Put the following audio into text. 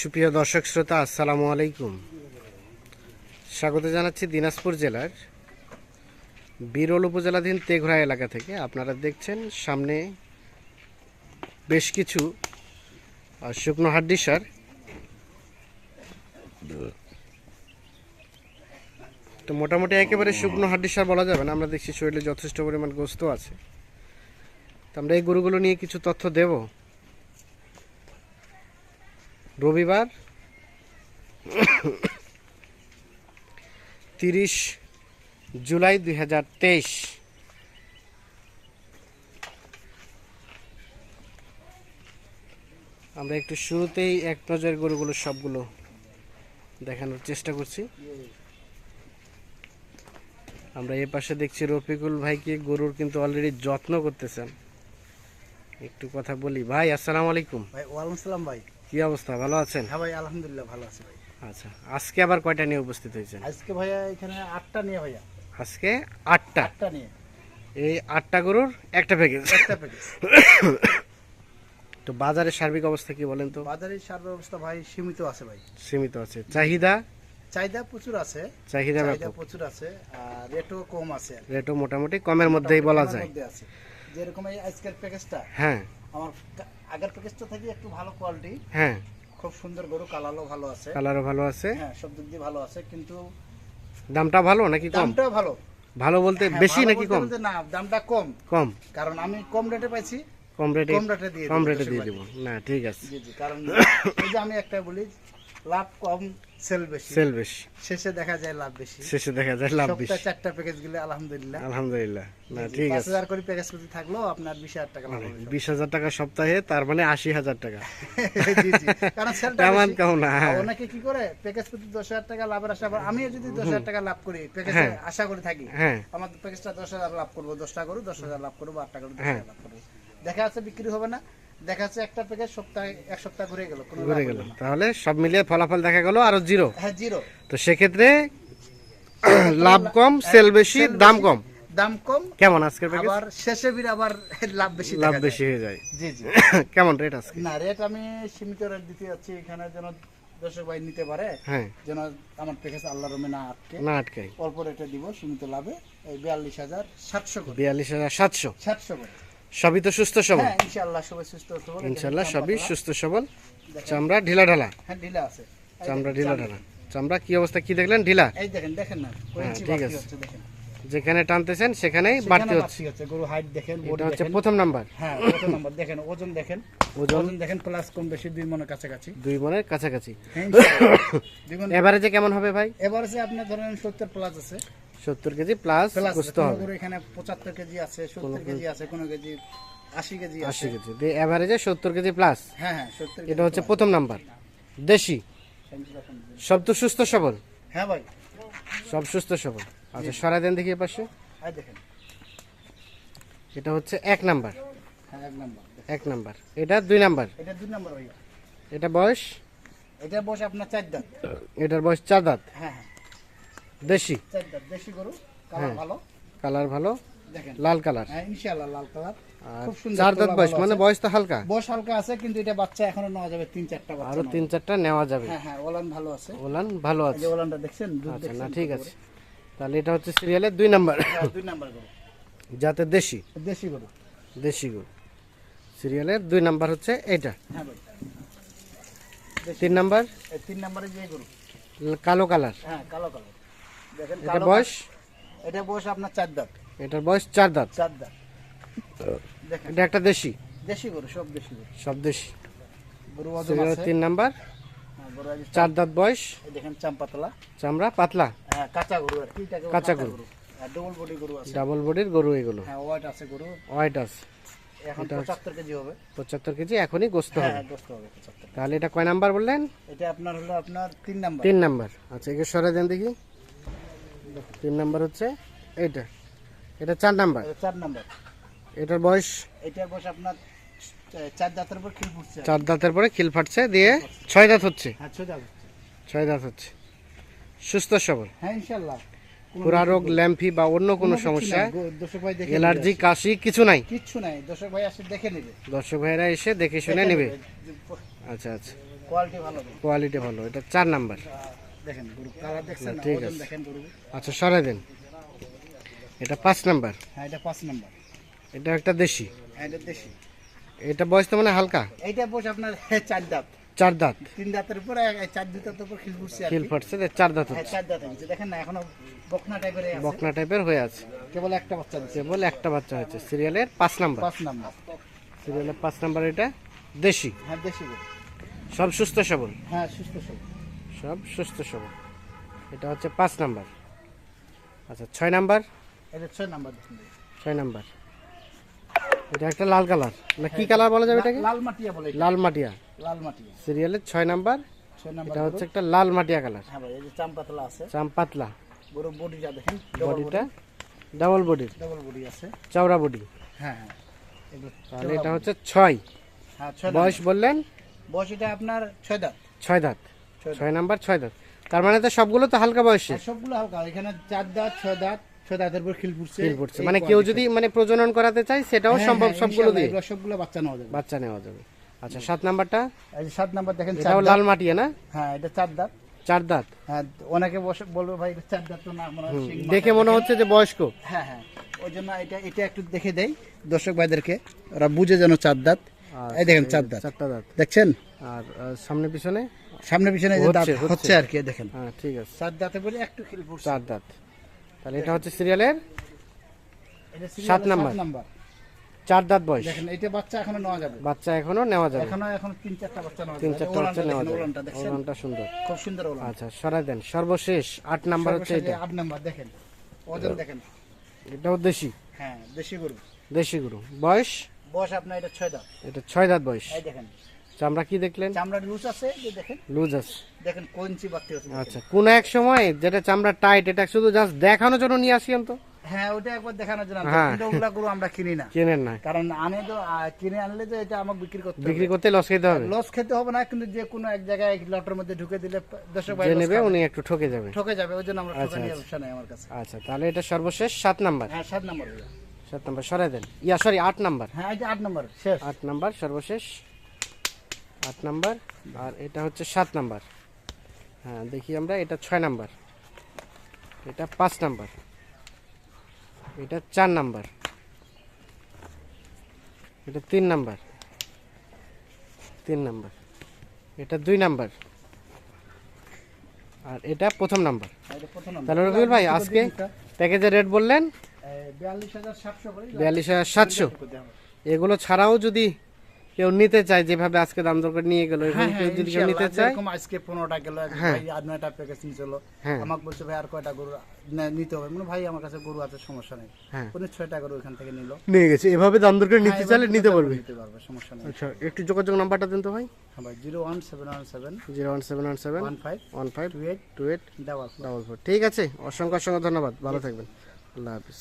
সুপ্রিয় দর্শক শ্রোতা, আসসালামু আলাইকুম। স্বাগত জানাচ্ছি দিনাজপুর জেলার বিরল উপজেলাধীন তেঘরা এলাকা থেকে। আপনারা দেখছেন সামনে বেশ কিছু শুকনো হাড্ডি সার। তো মোটামুটি একেবারে শুকনো হাড্ডি সার বলা যাবে না, আমরা দেখছি শরীরে যথেষ্ট পরিমাণ গোস্ত আছে। তো আমরা এই গরুগুলো নিয়ে কিছু তথ্য দেব। রবিবার তিরিশ জুলাই দুই হাজার তেইশ। আমরা একটু শুরুতেই এক নজর গরুগুলো সবগুলো দেখানোর চেষ্টা করছি। আমরা এ পাশে দেখছি রফিকুল ভাইকে গরুর কিন্তু অলরেডি যত্ন করতেছেন। একটু কথা বলি। ভাই, আসসালামু আলাইকুম। ভাই, ওয়ালাইকুম সালাম ভাই। কি অবস্থা? ভালো আছেন? হ্যাঁ ভাই আলহামদুলিল্লাহ ভালো আছি ভাই। আচ্ছা আজকে আবার কয়টা নিয়ে উপস্থিত হয়েছেন? আজকে ভাইয়া এখানে আটটা নিয়ে ভাইয়া। আজকে আটটা। আটটা নিয়ে। এই আটটা গরুর একটা প্যাকেজ একটা প্যাকেজ তো বাজারের সার্বিক অবস্থা কি বলেন তো? বাজারের সার্বিক অবস্থা ভাই সীমিত আছে ভাই। সীমিত আছে। চাহিদা? চাহিদা প্রচুর আছে। চাহিদা প্রচুর আছে আর রেটও কম আছে। রেটও মোটামুটি কমের মধ্যেই বলা যায়। যেরকম এই আজকের প্যাকেজটা হ্যাঁ। আমার আগের প্যাকেজটা থেকে একটু ভালো কোয়ালিটি হ্যাঁ। খুব সুন্দর গরু কালারও ভালো আছে। কালারও ভালো আছে। হ্যাঁ সব দিক দিয়ে ভালো আছে কিন্তু দামটা ভালো নাকি কম? দামটাও ভালো। ভালো বলতে হ্যাঁ, বেশি নাকি কম? না দামটা কম। কম। কারণ আমি কম রেটে পাইছি কম রেটে কম রেটে দিয়ে কম রেটে দিয়ে। দিব। না ঠিক আছে। জি জি কারণ এই যে আমি একটা বলি লাভ কম সেল বেশি। সেল বেশি। শেষে দেখা যায় লাভ বেশি। শেষে দেখা যায় লাভ বেশি। সপ্তাহে চারটা প্যাকেজ গেলে আলহামদুলিল্লাহ। আলহামদুলিল্লাহ। না ঠিক আছে। হাজার করে প্যাকেজ প্রতি আপনার টাকা লাভ হবে বিশ হাজার টাকা সপ্তাহে তার মানে আশি হাজার টাকা। জি জি। কারণ সেলটা তেমন বেশি। না অনেকে কি করে প্যাকেজ প্রতি দশ হাজার টাকা লাভের আশা আমিও যদি দশ হাজার টাকা লাভ করি প্যাকেজে হ্যাঁ। আশা করে থাকি হ্যাঁ। আমার প্যাকেজটা দশ হাজার লাভ করব দশটা করব দশ হাজার লাভ করব আটটা করব দশ হ্যাঁ। লাভ করব। দেখা যাচ্ছে বিক্রি হবে না দেখা যাচ্ছে একটা প্যাকেজ সপ্তাহে এক সপ্তাহ ঘুরে গেল ঘুরে গেল। তাহলে সব মিলিয়ে ফলাফল দেখা গেল আরও জিরো। হ্যাঁ জিরো। তো সেক্ষেত্রে লাভ কম সেল বেশি দাম কম। দাম কম। কেমন আজকের প্যাকেজ আবার শেষে বির আবার লাভ বেশি লাভ বেশি হয়ে যায়। জি জি। কেমন রেট আজকে? না রেট আমি সীমিত রেট দিতে যাচ্ছি এখানে যেন দর্শক ভাই নিতে পারে হ্যাঁ। যেন আমার প্যাকেজ আল্লাহ রমে না আটকে। না আটকাই অল্প রেটে দিব সীমিত লাভে এই বিয়াল্লিশ হাজার সাতশো বিয়াল্লিশ হাজার সাতশো। সাতশো করে। সবই তো সুস্থ সবল? হ্যাঁ ইনশাআল্লাহ সবাই সুস্থ সবল ইনশাল্লাহ সবই সুস্থ সবল। চামড়া ঢিলা ঢালা। হ্যাঁ ঢিলা আছে। চামড়া ঢিলা ঢালা। চামড়া কি অবস্থা কি দেখলেন? ঢিলা? এই দেখেন দেখেন না হ্যাঁ, ঠিক আছে। দেখেন। যেখানে টানতেছেন সেখানেই বাড়তি হচ্ছে। গরু হাইট দেখেন এটা হচ্ছে প্রথম নাম্বার। হ্যাঁ কত নম্বর দেখেন ওজন দেখেন। ওজন? ওজন দেখেন প্লাস কম বেশি দুই মনের কাছাকাছি। দুই মনের কাছাকাছি। হ্যাঁ, ইনশাআল্লাহ। দুই এভারেজে কেমন হবে ভাই? এবারে যে আপনার ধরেন সত্তর প্লাস আছে। সত্তর কেজি প্লাস বুঝতে হবে। এখানে পঁচাত্তর কেজি আছে সত্তর কেজি আছে কোনো কেজি আশি কেজি আছে। আশি কেজি। দিয়ে এভারেজে সত্তর কেজি প্লাস হ্যাঁ হ্যাঁ সত্তর এটা হচ্ছে প্রথম নাম্বার দেশি। সব তো সুস্থ সবল। হ্যাঁ ভাই। সব সুস্থ সবল। আচ্ছা সরাই দেন দেখি পাশে। হ্যাঁ দেখেন। এটা হচ্ছে এক নাম্বার হ্যাঁ এক নম্বর এক নাম্বার এটা দুই নাম্বার এটা দুই নম্বর ভাইয়া এটা বয়স? এটা বয়স আপনার চার দাঁত। এটার বয়স চার দাঁত। হ্যাঁ হ্যাঁ। দেশি? দেশি গরু কালার হ্যাঁ। ভালো। কালার ভালো? লাল কালার? হ্যাঁ ইনশাআল্লাহ লাল কালার। খুব সুন্দর চার দাঁত বয়স মানে বয়স তো হালকা। বয়স হালকা আছে কিন্তু এটা বাচ্চা এখনও নেওয়া যাবে তিন চারটা বাচ্চা আরও নেওয়া তিন চারটা নেওয়া যাবে। হ্যাঁ হ্যাঁ ওলান ভালো আছে। ওলান ভালো আছে যে ওলানটা দেখছেন দুধ আচ্ছা না ঠিক আছে। তাহলে এটা হচ্ছে সিরিয়ালের দুই নাম্বার। হ্যাঁ দুই নাম্বার গরু। যাতে দেশি। দেশি গরু। দেশি গরু। সিরিয়ালের দুই নাম্বার হচ্ছে এটা হ্যাঁ ভাই। তিন নাম্বার? তিন নাম্বারে যে গরু। কালো কালার। হ্যাঁ কালো কালো দেখেন এটা বয়স? এটা বয়স আপনার চার দাঁত। এটার বয়স চার দাঁত। চার দাঁত। দেখেন। এটা একটা দেশি? দেশি গরু সব দেশি গরু। সব দেশি। গরু ওজন আছে। তিন নাম্বার। হ্যাঁ, চার দাঁত বয়স? দেখেন চাম্পাতলা। চামড়া পাতলা? হ্যাঁ কাঁচা গরু আর কি কাঁচা গরু। ডবল বডি গরু আছে। ডাবল বডির গরু এগুলো। হ্যাঁ হোয়াইট আছে গরু। হোয়াইট আছে। এখন কেজি হবে। পঁচাত্তর কেজি এখনই গোস্ত হ্যাঁ হবে। গোস্ত হবে পঁচাত্তর তাহলে এটা কয় নাম্বার বললেন? এটা আপনার হলো আপনার তিন নাম্বার। তিন নাম্বার। আচ্ছা একে সরে দেন দেখি। তিন নাম্বার হচ্ছে এইটা। এটা চার নাম্বার। চার নাম্বার। এটার বয়স? এটার বয়স আপনার চার দাঁতের উপর খিল ফুটছে। চার দাঁতের পরে খিল ফাটছে দিয়ে ছয় দাঁত হচ্ছে। হ্যাঁ ছয় দাঁত হচ্ছে। ছয় দাঁত হচ্ছে। সুস্থ সবল। হ্যাঁ ইনশাল্লাহ। কোনো পুরা রোগ ল্যাম্পি বা অন্য কোনো সমস্যা অ্যালার্জি কাশি কিছু নাই? কিচ্ছু নাই দর্শক ভাই আসে দেখে নেবে। দর্শক ভাইরা এসে দেখে শুনে নেবে। আচ্ছা আচ্ছা। কোয়ালিটি ভালো। কোয়ালিটি ভালো এটা চার নাম্বার। দেখেন গরু কালার দেখছেন না, না, ঠিক আছে। দেখেন গরু। আচ্ছা সরাই দেন। এটা পাঁচ নাম্বার। হ্যাঁ এটা পাঁচ নাম্বার। এটা একটা দেশি। হ্যাঁ এটা দেশি। এটা বয়স তো মানে হালকা। এইটা বসে আপনার চার দাঁত। চার দাঁত। তিন দাঁতের উপরে চার দাঁতের উপর খিল ফুটছে খিল। ফাটছে চার দাঁত হ্যাঁ হচ্ছে। চার দাঁত দেখেন না এখনও বকনা টাইপের আছে। বকনা টাইপের হয়ে আছে। কেবল একটা বাচ্চা দিচ্ছে কেবল একটা বাচ্চা হয়েছে। সিরিয়ালের পাঁচ নাম্বার। পাঁচ নাম্বার। সিরিয়ালের পাঁচ নাম্বার এটা দেশি। হ্যাঁ দেশি সব সুস্থ সবল। হ্যাঁ সুস্থ সবল। সব সুস্থ সবল। এটা হচ্ছে পাঁচ নাম্বার। আচ্ছা ছয় নাম্বার? এটা ছয় নাম্বার ছয় নাম্বার। এটা একটা লাল কালার। না কি কালার বলা যাবে এটাকে? লাল মাটিয়া বলে লাল মাটিয়া। লাল মাটিয়া। সিরিয়ালের ছয় নাম্বার। ছয় নাম্বার এটা হচ্ছে একটা লাল মাটিয়া কালার। হ্যাঁ ভাই এই যে চাম্পাতলা আছে। চাম পাতলা। গরু বডিটা দেখেন বডিটা ডাবল বডির ডবল বডি আছে। চওড়া বডি হ্যাঁ হ্যাঁ। তাহলে এটা হচ্ছে ছয়। হ্যাঁ ছয় বয়স বললেন। বয়স এটা আপনার ছয় দাঁত। ছয় দাঁত। ছয় নাম্বার ছয় দাঁত। তার মানে তো সবগুলো তো হালকা বয়সে। সবগুলো হালকা। এখানে চার দাঁত ছয় দাঁত ছয় দাঁতের উপর খিল ফুটছে পড়ছে। মানে কেউ যদি মানে প্রজনন করাতে চায় সেটাও হ্যাঁ, সম্ভব হ্যাঁ, সবগুলো দিয়ে। সবগুলো বাচ্চা নেওয়া যাবে। বাচ্চা নেওয়া যাবে। আচ্ছা সাত নাম্বারটা? এই যে সাত নাম্বার দেখেন চার এটাও দাঁত। লাল মাটিয়া না? হ্যাঁ এটা চার দাঁত। চার দাঁত। হ্যাঁ অনেকে বসে বলবে ভাই এটা চার দাঁত তো না হয় শিং দেখে মনে হচ্ছে যে বয়স্ক। হ্যাঁ হ্যাঁ ওই জন্য এটা এটা একটু দেখে দেই। দর্শক ভাইদেরকে ওরা বুঝে যেন চার দাঁত। এই দেখেন চার দাঁত। চারটা দাঁত। দেখছেন? আর সামনে পিছনে? সামনে পিছনে যে দাঁত হচ্ছে, আর কি দেখেন। হ্যাঁ ঠিক আছে। চার দাঁতে বলে একটু খিল ফুটছে চার দাঁত। তাহলে এটা হচ্ছে সিরিয়ালের সাত নাম্বার। চার দাঁত বয়স। দেখেন এটা বাচ্চা এখনও নেওয়া যাবে। বাচ্চা এখনও নেওয়া যাবে। এখনও এখন তিন চারটা বাচ্চা নেওয়া যাবে। তিন চারটা বাচ্চা নেওয়া যাবে। ওলানটা সুন্দর। খুব সুন্দর ওলান। আচ্ছা সরাই দেন। সর্বশেষ আট নাম্বার হচ্ছে এটা। আট নাম্বার দেখেন। ওজন দেখেন। এটাও দেশি? হ্যাঁ দেশি গরু। দেশি গরু। বয়স? বয়স আপনার এটা ছয় দাঁত। এটা ছয় দাঁত বয়স। এই দেখেন। চামড়া কি দেখলেন? চামড়ার লুজ আছে যে দেখেন। লুজ আছে। দেখেন কোঞ্চি বাড়তে হচ্ছে আচ্ছা কোন এক সময় যেটা চামড়া টাইট এটা শুধু জাস্ট দেখানোর জন্য নিয়ে আসিয়েন তো হ্যাঁ ওটা একবার দেখানোর জন্য। হ্যাঁ। কিন্তু ওগুলা গরু আমরা কিনি না। কেনেন না। কারণ আনে তো কিনে আনলে তো এটা আমাকে বিক্রি করতে বিক্রি করতে লস খেতে হবে। লস খেতে হবে না কিন্তু যে কোনো এক জায়গায় লটের মধ্যে ঢুকে দিলে দর্শক ভাই নেবে উনি একটু ঠকে যাবে। ঠকে যাবে ওই জন্য আমরা আচ্ছা, ঠকে নিয়ে আচ্ছা। ব্যবসা নেই আমার কাছে। আচ্ছা তাহলে এটা সর্বশেষ সাত নাম্বার। হ্যাঁ সাত নম্বর। সাত নাম্বার সরাই দেন। ইয়া সরি আট নাম্বার। হ্যাঁ আট নম্বর শেষ। আট নাম্বার সর্বশেষ আট নাম্বার আর এটা হচ্ছে সাত নাম্বার। হ্যাঁ দেখি আমরা এটা ছয় নাম্বার। এটা পাঁচ নাম্বার। এটা চার নাম্বার। এটা তিন নাম্বার। তিন নাম্বার। এটা দুই নাম্বার। আর এটা প্রথম নাম্বার। তাহলে রবিউল ভাই আজকে প্যাকেজের রেট বললেন? বিয়াল্লিশ হাজার সাতশো এগুলো ছাড়াও যদি কেউ নিতে চায় যেভাবে আজকে দাম দর করে নিয়ে গেল হ্যাঁ হ্যাঁ যদি কেউ নিতে চায় আজকে পনেরোটা গেল হ্যাঁ। ভাই আর নয়টা প্যাকেজ হ্যাঁ। আমাকে বলছে ভাই আর কয়টা গরু নিতে হবে? মানে ভাই আমার কাছে গরু আছে সমস্যা নেই। হ্যাঁ। উনি ছয়টা গরু এখান থেকে নিল। নিয়ে গেছে। এভাবে দাম দর করে নিতে হ্যাঁ, চাইলে নিতে পারবে। নিতে পারবে সমস্যা নেই। আচ্ছা একটু যোগাযোগ নাম্বারটা দিন তো ভাই। হ্যাঁ ভাই zero one seven one seven zero one seven one seven one five one five two eight two eight double double four. ঠিক আছে অসংখ্য অসংখ্য ধন্যবাদ। ভালো থাকবেন। আল্লাহ হাফিজ।